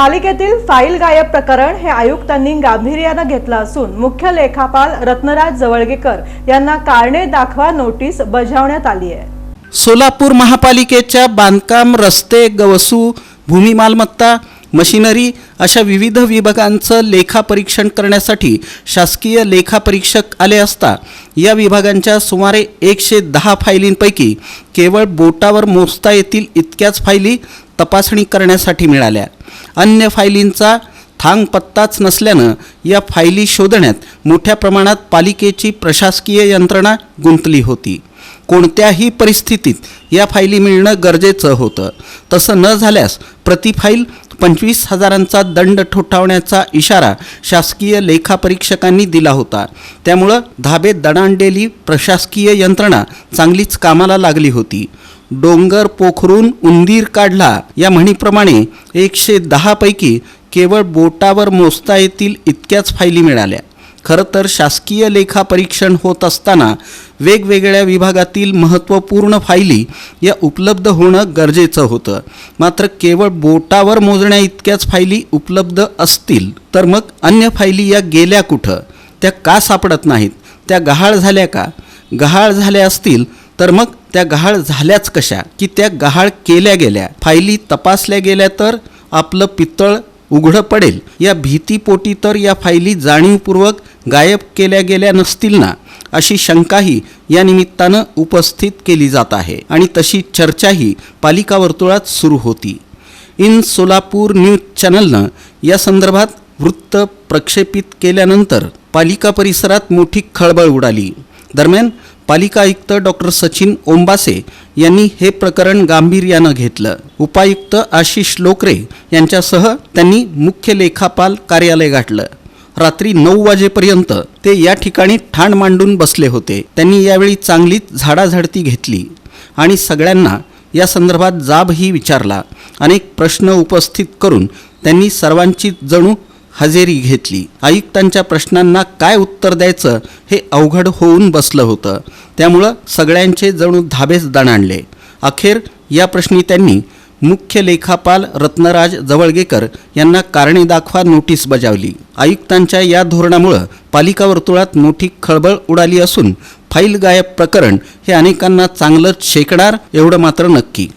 पालिकेतील फाईल गायब प्रकरण हे आयुक्तांनी गांभीर्यानं घेतलं असून मुख्य लेखापाल रत्नराज जवळगेकर यांना कारणे दाखवा नोटीस बजावण्यात आली आहे. सोलापूर महापालिकेच्या बांधकाम रस्ते गवसू भूमी मालमत्ता मशिनरी अशा विविध विभागांचं लेखापरीक्षण करण्यासाठी शासकीय लेखापरीक्षक आले असता या विभागांच्या सुमारे एकशे दहा फायलींपैकी केवळ बोटावर मोजता येतील इतक्याच फायली तपासणी करण्यासाठी मिळाल्या. अन्य फायलींचा थांग पत्ताच नसल्यानं या फायली शोधण्यात मोठ्या प्रमाणात पालिकेची प्रशासकीय यंत्रणा गुंतली होती. कोणत्याही परिस्थितीत या फायली मिळणं गरजेचं होतं. तसं न झाल्यास प्रति फाईल पंचवीस हजारांचा दंड ठोठावण्याचा इशारा शासकीय लेखापरीक्षकांनी दिला होता. त्यामुळं धाबे दणाणलेली प्रशासकीय यंत्रणा चांगलीच कामाला लागली होती. डोंगर पोखरून उंदीर काढला. या म्हणीप्रमाणे एकशे दहापैकी केवळ बोटावर मोजता येतील इतक्याच फायली मिळाल्या. खरं तर शासकीय लेखापरीक्षण होत असताना वेगवेगळ्या विभागातील महत्त्वपूर्ण फायली या उपलब्ध होणं गरजेचं होतं. मात्र केवळ बोटावर मोजण्या इतक्याच फायली उपलब्ध असतील तर मग अन्य फायली या गेल्या कुठं? त्या का सापडत नाहीत? त्या गहाळ झाल्या का? गहाळ झाल्या असतील तर मग त्या गहाळ झाल्याच कशा? की त्या गहाळ केल्या गेल्या. फायली तपासल्या गेल्या तर आपलं पितळ उघडं पडेल. या भीतीपोटी तर या फायली जाणीवपूर्वक गायब केल्या गेल्या नसतील ना? अशी शंकाही या निमित्तानं उपस्थित केली जात आहे. आणि तशी चर्चाही पालिका वर्तुळात सुरू होती. इन सोलापूर न्यूज चॅनलनं या संदर्भात वृत्त प्रक्षेपित केल्यानंतर पालिका परिसरात मोठी खळबळ उडाली. दरम्यान पालिका आयुक्त डॉक्टर सचिन ओंबासे यांनी हे प्रकरण गांभीर्यानं घेतलं. उपायुक्त आशिष लोकरे यांच्यासह त्यांनी मुख्य लेखापाल कार्यालय गाठलं. रात्री नऊ वाजेपर्यंत ते या ठिकाणी ठाण मांडून बसले होते. त्यांनी यावेळी चांगलीच झाडाझडती घेतली आणि सगळ्यांना या संदर्भात जाबही विचारला. अनेक प्रश्न उपस्थित करून त्यांनी सर्वांची जणू हजेरी घेतली. आयुक्तांच्या प्रश्नांना काय उत्तर द्यायचं हे अवघड होऊन बसलं होतं. त्यामुळं सगळ्यांचे जणू धाबेच दणाणले अखेर या प्रश्नी त्यांनी मुख्य लेखापाल रत्नराज जवळगेकर यांना कारणे दाखवा नोटीस बजावली. आयुक्तांच्या या धोरणामुळं पालिका वर्तुळात मोठी खळबळ उडाली असून फाईल गायब प्रकरण हे अनेकांना चांगलंच शेकणार एवढं मात्र नक्की.